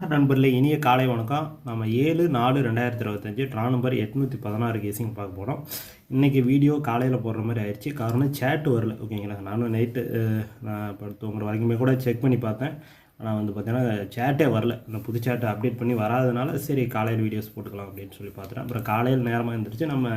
நண்பர்களே இனிய காலை வணக்கம். நம்ம ஏழு நாலு ரெண்டாயிரத்தி இருபத்தஞ்சி ட்ரா நம்பர் எட்நூற்றி பதினாறு கேசிங் பார்க்க போகிறோம் இன்றைக்கி வீடியோ காலையில் போடுற மாதிரி ஆயிடுச்சு. காரணம் சேட்டு வரல. ஓகேங்களா நானும் நைட்டு நான் இப்போ தூங்குற வரைக்குமே கூட செக் பண்ணி பார்த்தேன். ஆனால் வந்து பார்த்தீங்கன்னா சேட்டே வரல. இந்த புது சேட்டை அப்டேட் பண்ணி வராதனால சரி காலையில் வீடியோஸ் போட்டுக்கலாம் அப்படின்னு சொல்லி பார்த்துட்டேன். அப்புறம் காலையில் நேரமாக இருந்துருச்சு நம்ம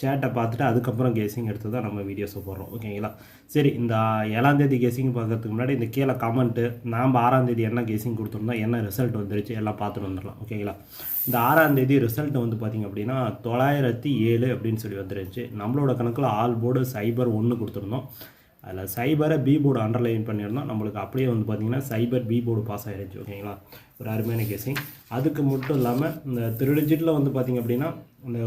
சேட்டை பார்த்துட்டு அதுக்கப்புறம் கேசிங் எடுத்து தான் நம்ம வீடியோஸை போடுறோம். ஓகேங்களா சரி இந்த ஏழாந்தேதி கேசிங் பார்க்கறதுக்கு முன்னாடி இந்த கீழே கமெண்ட்டு நாம் ஆறாந்தேதி என்ன கேசிங் கொடுத்துருந்தோம் என்ன ரிசல்ட் வந்துருச்சு எல்லாம் பார்த்துட்டு வந்துடலாம். ஓகேங்களா இந்த ஆறாந்தேதி ரிசல்ட் வந்து பார்த்திங்க அப்படின்னா தொள்ளாயிரத்தி ஏழு அப்படின்னு சொல்லி வந்துருச்சு. நம்மளோட கணக்கில் ஆல் போர்டு சைபர் ஒன்று கொடுத்துருந்தோம். அதில் சைபரை பி போர்டு அண்டர்லைன் பண்ணியிருந்தோம் நம்மளுக்கு அப்படியே வந்து பார்த்திங்கன்னா சைபர் பி போர்டு பாஸ் ஆகிடுச்சு ஓகேங்களா? ஒரு அருமையான கேசிங் அதுக்கு மட்டும் இல்லாமல் இந்த திருடிஜிட்டில் வந்து பார்த்திங்க அப்படின்னா இந்த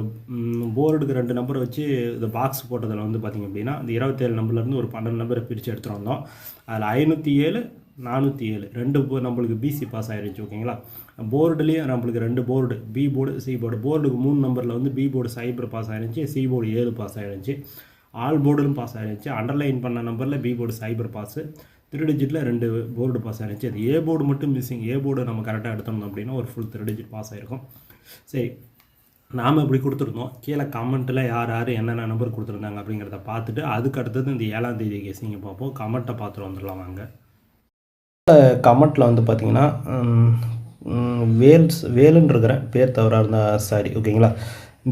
போர்டுக்கு ரெண்டு நம்பர் வச்சு இந்த பாக்ஸ் போட்டதில் வந்து பார்த்திங்க அப்படின்னா இந்த இருபத்தேழு நம்பர்லேருந்து ஒரு பன்னெண்டு நம்பரை பிரித்து எடுத்துகிட்டு வந்தோம். அதில் ஐநூற்றி ஏழு நானூற்றி ஏழு ரெண்டு நம்மளுக்கு பிசி பாஸ் ஆகிருச்சு ஓகேங்களா? போர்டுலேயும் நம்மளுக்கு ரெண்டு board B board C board போர்டுக்கு மூணு நம்பரில் வந்து பி போர்டு சைபர் பாஸ் ஆகிருந்துச்சி சி போர்டு ஏழு பாஸ் ஆகிருந்துச்சி ஆல் போர்டிலும் பாஸ் ஆகிருந்துச்சு அண்டர்லைன் பண்ண நம்பரில் B board cipher pass three டிஜிட்டில் ரெண்டு போர்டு பாஸ் ஆகிருந்துச்சு அது ஏ போர்டு மட்டும் மிஸ்ஸிங் ஏ போர்டு நம்ம கரெக்டாக எடுத்தோம் அப்படின்னா ஒரு ஃபுல் த்ரீ டிஜிட் பாஸ் ஆகிருக்கும் சரி நாம் இப்படி கொடுத்துருந்தோம். கீழே கமெண்ட்டில் யார் யார் என்னென்ன நம்பர் கொடுத்துருந்தாங்க அப்படிங்கிறத பார்த்துட்டு அதுக்கு அடுத்தது இந்த ஏழாம் தேதி கேசிங்க பார்ப்போம். கமெண்ட்டை பார்த்துட்டு வந்துடலாம் வாங்க. கமெண்ட்டில் வந்து பார்த்தீங்கன்னா வேல்ஸ் வேலுன்னு இருக்கிற பேர் தவறாக இருந்தால் சாரி ஓகேங்களா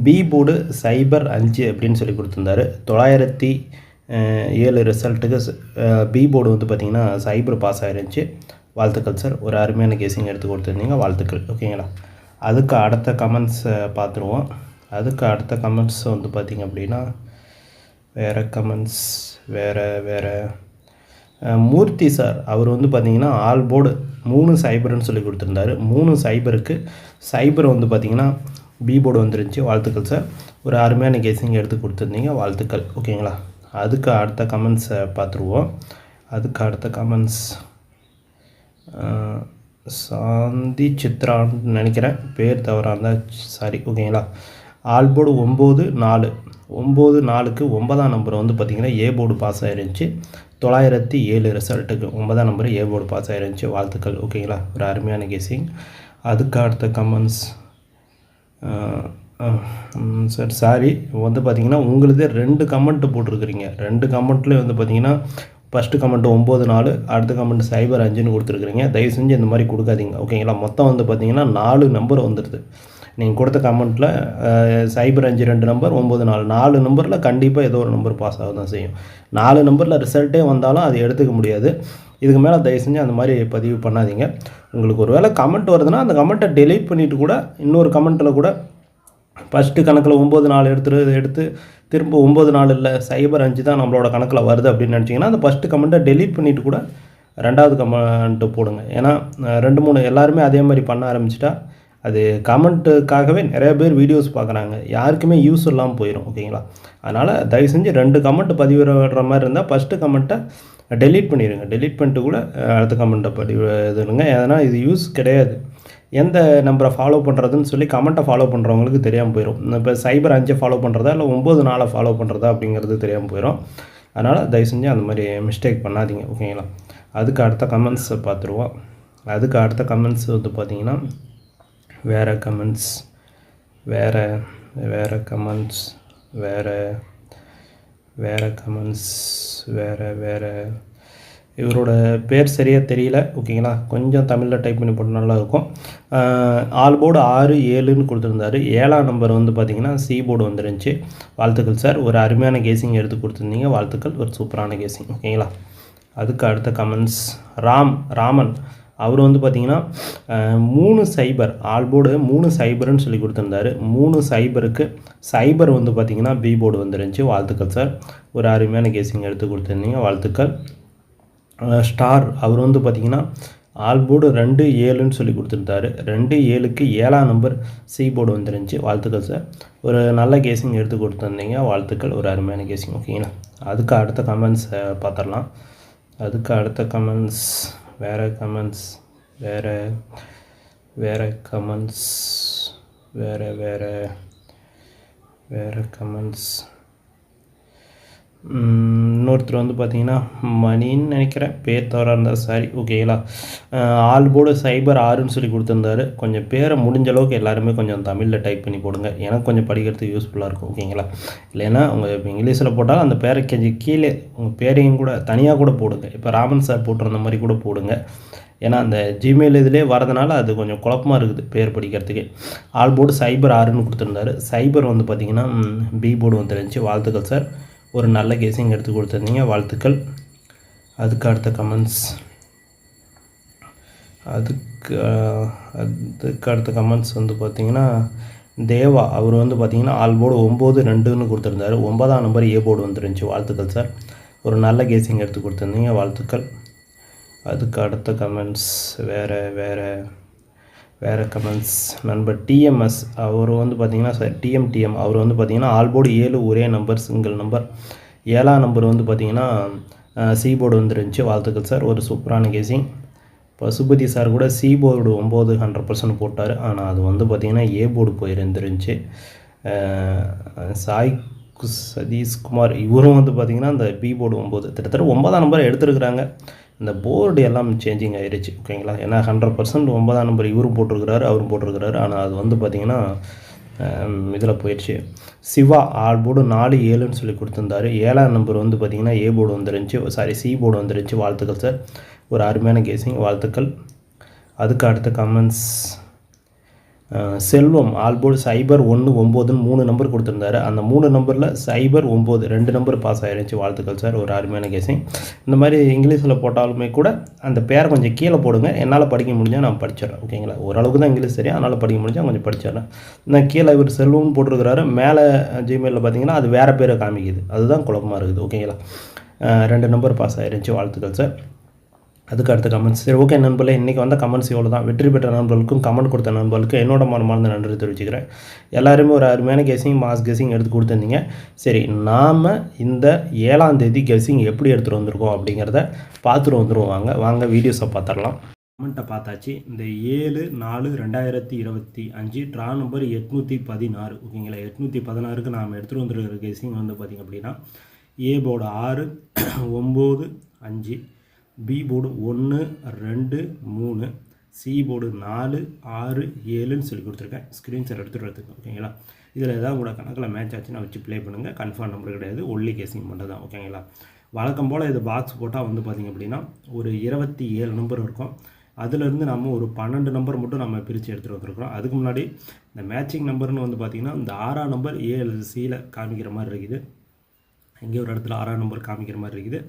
பி போர்டு சைபர் அஞ்சு அப்படின்னு சொல்லி கொடுத்துருந்தாரு. தொள்ளாயிரத்தி ஏழு ரிசல்ட்டுக்கு பி போர்டு வந்து பார்த்திங்கன்னா சைபர் பாஸ் ஆகிருந்துச்சு வாழ்த்துக்கள் சார் ஒரு அருமையான கேசிங் எடுத்து கொடுத்துருந்தீங்க. வாழ்த்துக்கள். ஓகேங்களா அதுக்கு அடுத்த கமெண்ட்ஸை பார்த்துருவோம் அதுக்கு அடுத்த கமெண்ட்ஸ் வந்து பார்த்திங்க அப்படின்னா வேறு கமெண்ட்ஸ் வேறு வேறு. மூர்த்தி சார் அவர் வந்து பார்த்திங்கன்னா ஆல் போர்டு மூணு சைபர்னு சொல்லி கொடுத்துருந்தாரு. மூணு சைபருக்கு சைபர் வந்து பார்த்திங்கன்னா பி போர்டு வந்துருந்துச்சு. வாழ்த்துக்கள் சார் ஒரு அருமையான கேசிங் எடுத்து கொடுத்துருந்தீங்க. வாழ்த்துக்கள். ஓகேங்களா அதுக்கு அடுத்த கமெண்ட்ஸை பார்த்துருவோம். அதுக்கு அடுத்த கமெண்ட்ஸ் சாந்தி சித்ரான்னு நினைக்கிறேன். பேர் தவறாக இருந்தால் சாரி. ஓகேங்களா ஆல் போர்டு ஒம்பது நாலு. ஒம்பது நாலுக்கு ஒன்பதாம் நம்பர் வந்து பார்த்திங்கன்னா ஏ போர்டு பாஸ் ஆகிருந்துச்சி தொள்ளாயிரத்தி ஏழு ரிசல்ட்டுக்கு ஒன்பதாம் நம்பர் ஏ போர்டு பாஸ் ஆகிருந்துச்சி வாழ்த்துக்கள் ஓகேங்களா ஒரு அருமையான கேசிங் அதுக்கு அடுத்த கமெண்ட்ஸ் சார் சாரி. வந்து பார்த்தீங்கன்னா உங்களுதே ரெண்டு கமெண்ட்டு போட்டிருக்கிறீங்க. ரெண்டு கமெண்ட்லேயும் வந்து பார்த்தீங்கன்னா ஃபஸ்ட்டு கமெண்ட் ஒம்பது நாலு அடுத்த கமெண்ட் சைபர் அஞ்சுன்னு கொடுத்துருக்குறீங்க. தயவு செஞ்சு இந்த மாதிரி கொடுக்காதீங்க. ஓகேங்களா மொத்தம் வந்து பார்த்தீங்கன்னா நாலு நம்பர் வந்துடுது நீங்கள் கொடுத்த கமெண்ட்டில் சைபர் அஞ்சு ரெண்டு நம்பர் ஒம்பது நாலு. நாலு நம்பரில் கண்டிப்பாக ஏதோ ஒரு நம்பர் பாஸ் ஆக தான் செய்யும். நாலு நம்பரில் ரிசல்ட்டே வந்தாலும் அது எடுத்துக்க முடியாது. இதுக்கு மேலே தயவு செஞ்சு அந்த மாதிரி பதிவு பண்ணாதீங்க. உங்களுக்கு ஒரு வேளை கமெண்ட் வருதுன்னா அந்த கமெண்ட்டை டெலீட் பண்ணிவிட்டு கூட இன்னொரு கமெண்ட்டில் கூட ஃபஸ்ட்டு கணக்கில் ஒம்பது நாள் எடுத்துட்டு எடுத்து திரும்ப ஒம்பது நாள் இல்லை சைபர் அஞ்சு தான் நம்மளோட கணக்கில் வருது அப்படின்னு நினச்சிங்கன்னா அந்த ஃபஸ்ட்டு கமெண்ட்டை டெலீட் பண்ணிவிட்டு கூட ரெண்டாவது கமெண்ட்டு போடுங்க. ஏன்னா ரெண்டு மூணு எல்லாருமே அதே மாதிரி பண்ண ஆரம்பிச்சிட்டா அது கமெண்ட்டுக்காகவே நிறைய பேர் வீடியோஸ் பார்க்குறாங்க யாருக்குமே யூஸ் இல்லாமல் போயிடும் ஓகேங்களா அதனால் தயவு செஞ்சு ரெண்டு கமெண்ட் பதிவிடுற மாதிரி இருந்தால் ஃபஸ்ட்டு கமெண்ட்டை டெலீட் பண்ணிடுங்க டெலீட் பண்ணிட்டு கூட அடுத்த கமெண்ட்டை படி இதுனுங்க ஏன்னா இது யூஸ் கிடையாது. எந்த நம்பரை ஃபாலோ பண்ணுறதுன்னு சொல்லி கமெண்ட்டை ஃபாலோ பண்ணுறவங்களுக்கு தெரியாமல் போயிடும் இப்போ சைபர் அஞ்சை ஃபாலோ பண்ணுறதா இல்லை ஒம்பது நாளை ஃபாலோ பண்ணுறதா அப்படிங்கிறது தெரியாமல் போயிடும் அதனால் தயவு செஞ்சு அந்த மாதிரி மிஸ்டேக் பண்ணாதீங்க ஓகேங்களா அதுக்கு அடுத்த கமெண்ட்ஸை பார்த்துருவோம். அதுக்கு அடுத்த கமெண்ட்ஸ் வந்து பார்த்திங்கன்னா வேறு கமெண்ட்ஸ் வேறு வேறு கமெண்ட்ஸ் வேறு வேறு கமெண்ட்ஸ் வேறு வேறு. இவரோட பேர் சரியாக தெரியல ஓகேங்களா? கொஞ்சம் தமிழில் டைப் பண்ணி போட்டு நல்லாயிருக்கும் ஆல் போர்டு ஆறு ஏழுன்னு கொடுத்துருந்தாரு. ஏழாம் நம்பர் வந்து பார்த்திங்கன்னா சி போர்டு வந்துருந்துச்சு. வாழ்த்துக்கள் சார் ஒரு அருமையான கேசிங் எடுத்து கொடுத்துருந்தீங்க. வாழ்த்துக்கள் ஒரு சூப்பரான கேசிங் ஓகேங்களா? அதுக்கு அடுத்த கமெண்ட்ஸ் ராம் ராமன். அவர் வந்து பார்த்திங்கன்னா மூணு சைபர் ஆல்போர்டு மூணு சைபர்னு சொல்லி கொடுத்துருந்தாரு. மூணு சைபருக்கு சைபர் வந்து பார்த்திங்கன்னா பி போர்டு வந்துருந்துச்சு. வாழ்த்துக்கள் சார். ஒரு அருமையான கேசிங் எடுத்து கொடுத்துருந்தீங்க. வாழ்த்துக்கள். ஸ்டார் அவர் வந்து பார்த்திங்கன்னா ஆல்போர்டு ரெண்டு ஏழுன்னு சொல்லி கொடுத்துருந்தாரு. ரெண்டு ஏழுக்கு ஏழாம் நம்பர் சி போர்டு வந்துருந்துச்சு. வாழ்த்துக்கள் சார். ஒரு நல்ல கேசிங் எடுத்து கொடுத்துருந்தீங்க. வாழ்த்துக்கள். ஒரு அருமையான கேசிங் ஓகேங்களா? அதுக்கு அடுத்த கமெண்ட்ஸை பார்த்துடலாம் அதுக்கு அடுத்த கமெண்ட்ஸ் வேறு கமெண்ட்ஸ் வேறு வேறு கமெண்ட்ஸ் வேறு வேறு வேறு கமெண்ட்ஸ் இன்னொருத்தர் வந்து பார்த்தீங்கன்னா மணின்னு நினைக்கிறேன். பேர் தவறாக இருந்தால் சாரி ஓகேங்களா ஆல் போர்டு சைபர் ஆறுன்னு சொல்லி கொடுத்துருந்தாரு. கொஞ்சம் பேரை முடிஞ்ச அளவுக்கு எல்லாருமே கொஞ்சம் தமிழில் டைப் பண்ணி போடுங்க. எனக்கு கொஞ்சம் படிக்கிறதுக்கு யூஸ்ஃபுல்லாக இருக்கும். ஓகேங்களா இல்லைன்னா உங்கள் இங்கிலீஷில் போட்டாலும் அந்த பேரை கொஞ்சம் கீழே உங்கள் பேரையும் கூட தனியாக கூட போடுங்க. இப்போ ராமன் சார் போட்டிருந்த மாதிரி கூட போடுங்க. ஏன்னா அந்த ஜிமெயில் இதிலே வரதுனால அது கொஞ்சம் குழப்பமாக இருக்குது பேர் படிக்கிறதுக்கு. ஆல் போர்டு சைபர் ஆறுன்னு கொடுத்துருந்தாரு. சைபர் வந்து பார்த்திங்கன்னா பி போர்டு வந்துருந்துச்சு. வாழ்த்துக்கள் சார் ஒரு நல்ல கேசிங் எடுத்து கொடுத்துருந்தீங்க. வாழ்த்துக்கள். அதுக்கு அடுத்த கமெண்ட்ஸ் அதுக்கு அதுக்கு அடுத்த கமெண்ட்ஸ் வந்து பார்த்தீங்கன்னா தேவா அவர் வந்து பார்த்தீங்கன்னா ஆல் போர்டு ஒம்பது ரெண்டுன்னு கொடுத்துருந்தாரு. ஒன்பதாம் நம்பர் ஏ போர்டு வந்துருந்துச்சு. வாழ்த்துக்கள் சார் ஒரு நல்ல கேசிங் எடுத்து கொடுத்துருந்தீங்க. வாழ்த்துக்கள். அதுக்கு அடுத்த கமெண்ட்ஸ் வேறு வேறு. வேறு கமெண்ட்ஸ் நண்பர் டிஎம்எஸ் அவர் வந்து பார்த்தீங்கன்னா சார் டிஎம்டிஎம் அவர் வந்து பார்த்தீங்கன்னா ஆல்போர்டு ஏழு ஒரே நம்பர் சிங்கிள் நம்பர் ஏழாம் நம்பர் வந்து பார்த்தீங்கன்னா சி போர்டு வந்துருந்துச்சு. வாழ்த்துக்கள் சார். ஒரு சூப்பரான கேசிங் பசுபதி சார் கூட சி போர்டு ஒம்பது ஹண்ட்ரட் பர்சன்ட் போட்டார். ஆனால் அது வந்து பார்த்திங்கன்னா ஏ போர்டு போயிருந்துருந்துச்சு சாய் சதீஷ்குமார் இவரும் வந்து பார்த்திங்கன்னா அந்த பி போர்டு ஒம்பது கிட்டத்தட்ட ஒன்பதாம் நம்பர் எடுத்துருக்குறாங்க. இந்த போர்டு எல்லாம் சேஞ்சிங் ஆயிருச்சு ஓகேங்களா ஏன்னா ஹண்ட்ரட் பர்சன்ட் ஒன்பதாம் நம்பர் இவரும் போட்டிருக்கிறாரு அவரும் போட்டிருக்கிறாரு. ஆனால் அது வந்து பார்த்திங்கன்னா இதில் போயிடுச்சு சிவா ஆல் போர்டு நாலு ஏழுன்னு சொல்லி கொடுத்துருந்தாரு. ஏழாம் நம்பர் வந்து பார்த்திங்கன்னா ஏ போர்டு வந்துருந்துச்சு. சாரி சி போர்டு வந்துருந்துச்சு. வாழ்த்துக்கள் சார் ஒரு அருமையான கேசிங் வாழ்த்துக்கள். அதுக்கு அடுத்த கமெண்ட்ஸ் செல்வம் ஆல்போர்டு சைபர் ஒன்று ஒம்போதுன்னு மூணு நம்பர் கொடுத்துருந்தாரு. அந்த மூணு நம்பரில் சைபர் ஒம்பது ரெண்டு நம்பர் பாஸ் ஆகிருந்துச்சு வாழ்த்துக்கள் சார் ஒரு அருமையான கேசிங் இந்த மாதிரி இங்கிலீஷில் போட்டாலுமே கூட அந்த பேரை கொஞ்சம் கீழே போடுங்க. என்னால் படிக்க முடிஞ்சால் நான் படிச்சிடறேன். ஓகேங்களா ஓரளவுக்கு தான் இங்கிலீஷ் தெரியும். அதனால் படிக்க முடிஞ்சால் கொஞ்சம் படிச்சிடறேன். நான் கீழே இவர் செல்வம்னு போட்டிருக்கிறாரு. மேலே ஜிமெயிலில் பார்த்தீங்கன்னா அது வேறு பேரை காமிக்குது. அதுதான் குழப்பமாக இருக்குது. ஓகேங்களா ரெண்டு நம்பர் பாஸ் ஆகிருந்துச்சு வாழ்த்துக்கள் சார் அதுக்கு அடுத்த கமெண்ட்ஸ் சரி ஓகே நண்பர்களே இன்றைக்கி வந்த கமெண்ட்ஸ் இவ்வளோ தான் வெற்றி பெற்ற நண்பர்களுக்கும் கமெண்ட் கொடுத்த நண்பர்களுக்கும் என்னோட மனமார்ந்த நன்றி தெரிவிச்சுக்கிறேன். எல்லாருமே ஒரு அருமையான கெஸிங் மாஸ் கெஸிங் எடுத்து கொடுத்துருந்தீங்க. சரி நாம் இந்த ஏழாம் தேதி கெஸிங் எப்படி எடுத்துகிட்டு வந்திருக்கோம் அப்படிங்கிறத பார்த்துட்டு வந்துருவோம். வாங்க வாங்க வீடியோஸை பார்த்துடலாம். கமெண்ட்டை பார்த்தாச்சு. இந்த ஏழு நாலு ரெண்டாயிரத்தி இருபத்தி அஞ்சு ட்ரா நம்பர் எட்நூற்றி பதினாறு. ஓகேங்களா? எட்நூற்றி பதினாறுக்கு நாம் எடுத்துகிட்டு வந்துருக்கிற கெஸிங் வந்து பார்த்திங்க அப்படின்னா ஏ போர்டு ஆறு ஒம்பது அஞ்சு பி போர்டு ஒன்று ரெண்டு மூணு சி போர்டு நாலு ஆறு ஏழுன்னு சொல்லி கொடுத்துருக்கேன். ஸ்க்ரீன்ஷாட் எடுத்துகிட்டு வரதுக்கு ஓகேங்களா? இதில் ஏதாவது கூட கணக்கில் மேட்ச் ஆச்சுன்னா வச்சு ப்ளே பண்ணுங்கள் கன்ஃபார்ம் நம்பர் கிடையாது. ஒன்லி கேசிங் மட்டும் தான் ஓகேங்களா? வழக்கம் போல் இது பாக்ஸ் போட்டால் வந்து பார்த்திங்க அப்படின்னா ஒரு இருபத்தி ஏழு நம்பர் இருக்கும். அதுலேருந்து நம்ம ஒரு பன்னெண்டு நம்பர் மட்டும் நம்ம பிரித்து எடுத்துகிட்டு வந்திருக்கிறோம். அதுக்கு முன்னாடி இந்த மேட்சிங் நம்பர்னு வந்து பார்த்திங்கன்னா இந்த ஆறாம் நம்பர் ஏழு சியில் காமிக்கிற மாதிரி இருக்குது. இங்கே ஒரு இடத்துல ஆறாம் நம்பர் காமிக்கிற மாதிரி இருக்குது.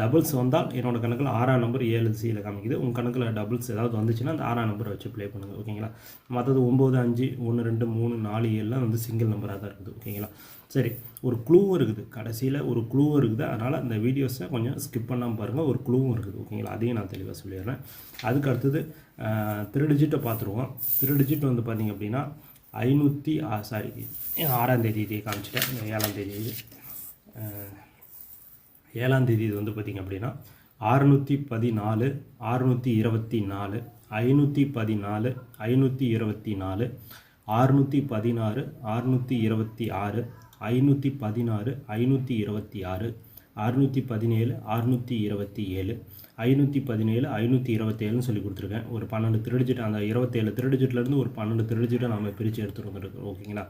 டபுள்ஸ் வந்தால் என்னோடய கணக்கில் ஆறாம் நம்பர் ஏழு சியில் காமிக்குது. உங்கள் கணக்கில் டபுள்ஸ் ஏதாவது வந்துச்சுன்னா அந்த ஆறாம் நம்பரை வச்சு ப்ளே பண்ணுங்கள் ஓகேங்களா மற்றது ஒம்பது அஞ்சு ஒன்று ரெண்டு மூணு நாலு ஏழுலாம் வந்து சிங்கிள் நம்பராக தான் இருக்குது. ஓகேங்களா சரி ஒரு க்ளூவும் இருக்குது. கடைசியில் ஒரு க்ளூவும் இருக்குது. அதனால் அந்த வீடியோஸை கொஞ்சம் ஸ்கிப் பண்ணாமல் பாருங்கள் ஒரு க்ளூவும் இருக்குது. ஓகேங்களா அதையும் நான் தெளிவாக சொல்லிடுறேன். அதுக்கு அடுத்தது த்ரீ டிஜிட்டை பார்த்துருவோம். த்ரீ டிஜிட் வந்து பார்த்திங்க அப்படின்னா ஐநூற்றி சாரி ஆறாம் தேதி காமிச்சிட்டேன். ஏழாம் தேதி ஏழாம் தேதி இது வந்து பார்த்திங்க அப்படின்னா அறுநூற்றி பதினாலு அறுநூற்றி இருபத்தி நாலு ஐநூற்றி பதினாலு ஐநூற்றி இருபத்தி நாலு அறுநூற்றி பதினாறு அறுநூற்றி இருபத்தி ஆறு ஐநூற்றி பதினாறு ஐநூற்றி இருபத்தி ஆறு அறுநூற்றி பதினேழு அறுநூற்றி இருபத்தி ஏழு ஐநூற்றி பதினேழு ஐநூற்றி இருபத்தேழுன்னு சொல்லி கொடுத்துருக்கேன். ஒரு பன்னெண்டு திருடிஜிட் அந்த இருபத்தேழு திருடிஜிட்லேருந்து ஒரு பன்னெண்டு திருடிஜிட்டை நம்ம பிரித்து எடுத்துகிட்டு வந்துருக்கோம் ஓகேங்களா?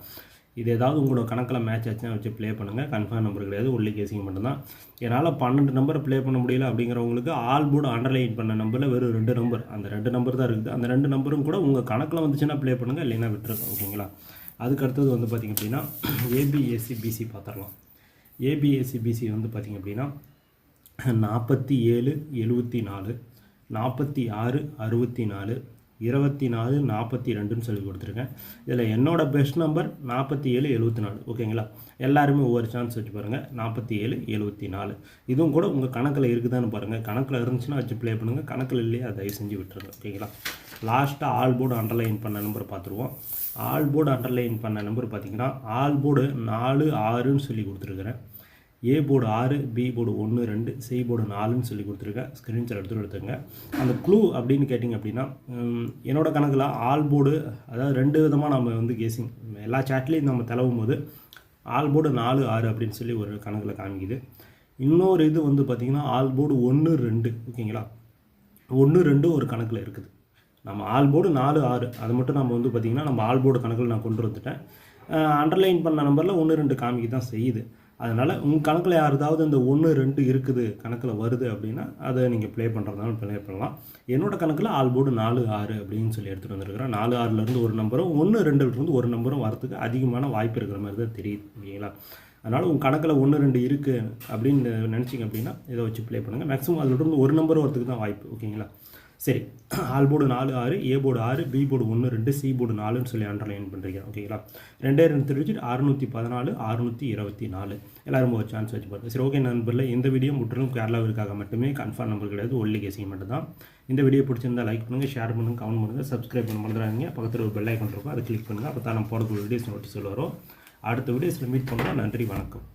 இது ஏதாவது உங்களோட கணக்கில் மேட்ச் ஆச்சுன்னா வச்சு ப்ளே பண்ணுங்கள் கன்ஃபார்ம் நம்பர் கிடையாது. உள்ளே கேசிங் மட்டும்தான். என்னால் பன்னெண்டு நம்பர் ப்ளே பண்ண முடியல அப்படிங்கிறவங்களுக்கு ஆல் போர்டு அண்டர்லைன் பண்ண நம்பரில் வெறும் ரெண்டு நம்பர் அந்த ரெண்டு நம்பர் தான் இருக்குது. அந்த ரெண்டு நம்பரும் கூட உங்கள் கணக்கில் வந்துச்சுன்னா ப்ளே பண்ணுங்கள் இல்லைன்னா விட்டுருங்க. ஓகேங்களா அதுக்கு அடுத்தது வந்து பார்த்திங்க அப்படின்னா ஏபிஎஸ்சி பிசி பார்த்துடலாம் ஏபிஎஸ்சி பிசி வந்து பார்த்திங்க அப்படின்னா நாற்பத்தி ஏழு எழுபத்தி நாலு நாற்பத்தி ஆறு அறுபத்தி நாலு இருபத்தி நாலு நாற்பத்தி ரெண்டுன்னு சொல்லி கொடுத்துருக்கேன். இதில் என்னோட பெஸ்ட் நம்பர் நாற்பத்தி ஏழு எழுபத்தி நாலு ஓகேங்களா? எல்லாருமே ஒவ்வொரு சான்ஸ் வச்சு பாருங்கள் நாற்பத்தி ஏழு எழுபத்தி நாலு இதுவும் கூட உங்கள் கணக்கில் இருக்குதான்னு பாருங்கள் கணக்கில் இருந்துச்சுன்னா வச்சு ப்ளே பண்ணுங்கள் கணக்கில் இல்லையா தயவு செஞ்சு விட்டுருங்க. ஓகேங்களா? லாஸ்ட்டாக ஆல் போர்டு அண்டர்லைன் பண்ண நம்பர் பார்த்துருவோம். ஆல் போர்டு அண்டர்லைன் பண்ண நம்பர் பார்த்தீங்கன்னா ஆல் போர்டு நாலு ஆறுன்னு சொல்லி கொடுத்துருக்குறேன். ஏ போர்டு ஆறு பி போர்டு ஒன்று ரெண்டு சி போர்டு நாலுன்னு சொல்லி கொடுத்துருக்கேன் ஸ்க்ரீன்ஷாட் எடுத்துகிட்டு எடுத்துங்க அந்த க்ளூ அப்படின்னு கேட்டிங்க அப்படின்னா என்னோடய கணக்கில் ஆல் போர்டு அதாவது ரெண்டு விதமாக நம்ம வந்து கேசிங் எல்லா சாட்லேயும் நம்ம தலவும் போது ஆல் போர்டு நாலு ஆறு அப்படின்னு சொல்லி ஒரு கணக்கில் காமிக்குது. இன்னொரு இது வந்து பார்த்திங்கன்னா ஆல் போர்டு ஒன்று ரெண்டு ஓகேங்களா? ஒன்று ரெண்டு ஒரு கணக்கில் இருக்குது. நம்ம ஆல் போர்டு நாலு ஆறு அது மட்டும் நம்ம வந்து பார்த்திங்கன்னா நம்ம ஆல் போர்டு கணக்கில் நான் கொண்டு வந்துட்டேன். அண்டர்லைன் பண்ண நம்பரில் ஒன்று ரெண்டு காமிக்கு தான் செய்யுது. அதனால் உங்கள் கணக்கில் யாருதாவது இந்த ஒன்று ரெண்டு இருக்குது கணக்கில் வருது அப்படின்னா அதை நீங்கள் ப்ளே பண்ணுறதுனால ப்ளே பண்ணலாம். என்னோடய கணக்கில் ஆல் போர்டு நாலு ஆறு அப்படின்னு சொல்லி எடுத்துகிட்டு வந்திருக்கிறேன் நாலு ஆறுலேருந்து ஒரு நம்பரும் ஒன்று ரெண்டுலேருந்து ஒரு நம்பரும் வரதுக்கு அதிகமான வாய்ப்பு இருக்கிற மாதிரி தான் தெரியுது ஓகேங்களா அதனால் உங்கள் கணக்கில் ஒன்று ரெண்டு இருக்குது அப்படின்னு நினச்சிங்க அப்படின்னா இதை வச்சு ப்ளே பண்ணுங்கள் மேக்ஸிமம் அதிலிருந்து ஒரு நம்பர் வரதுக்கு தான் வாய்ப்பு ஓகேங்களா? சரி ஆல் போர்டு நாலு ஆறு ஏ போர்டு ஆறு பி போர்டு ஒன்று ரெண்டு சி போர்டு நாலுன்னு சொல்லி அண்டர்லைன் பண்ணுறீங்க ஓகேங்களா ரெண்டே ரெண்டு அறுநூற்றி பதினாலு அறுநூற்றி இருபத்தி நாலு. எல்லாரும் ஒரு சான்ஸ் வச்சு பாருங்கள் சரி ஓகே நண்பரில் இந்த வீடியோ முற்றிலும் கேரளாவிற்காக மட்டுமே கன்ஃபார்ம் நம்பர் கிடையாது ஒல்லி கேசிங் மட்டும் தான் இந்த வீடியோ பிடிச்சிருந்தா லைக் பண்ணுங்கள் ஷேர் பண்ணுங்கள் கமெண்ட் பண்ணுங்கள் சப்ஸ்கிரைப் பண்ண மறந்துடாதீங்க. பக்கத்தில் ஒரு பெல் ஐக்கன் இருக்கும் அதை கிளிக் பண்ணுங்கள் அப்போ தான் நம்ம போடக்கூடிய வீடியோஸ் நோட்டீஸ் வரும். அடுத்த வீடியோஸில் மீட் பண்ணுறோம் நன்றி வணக்கம்.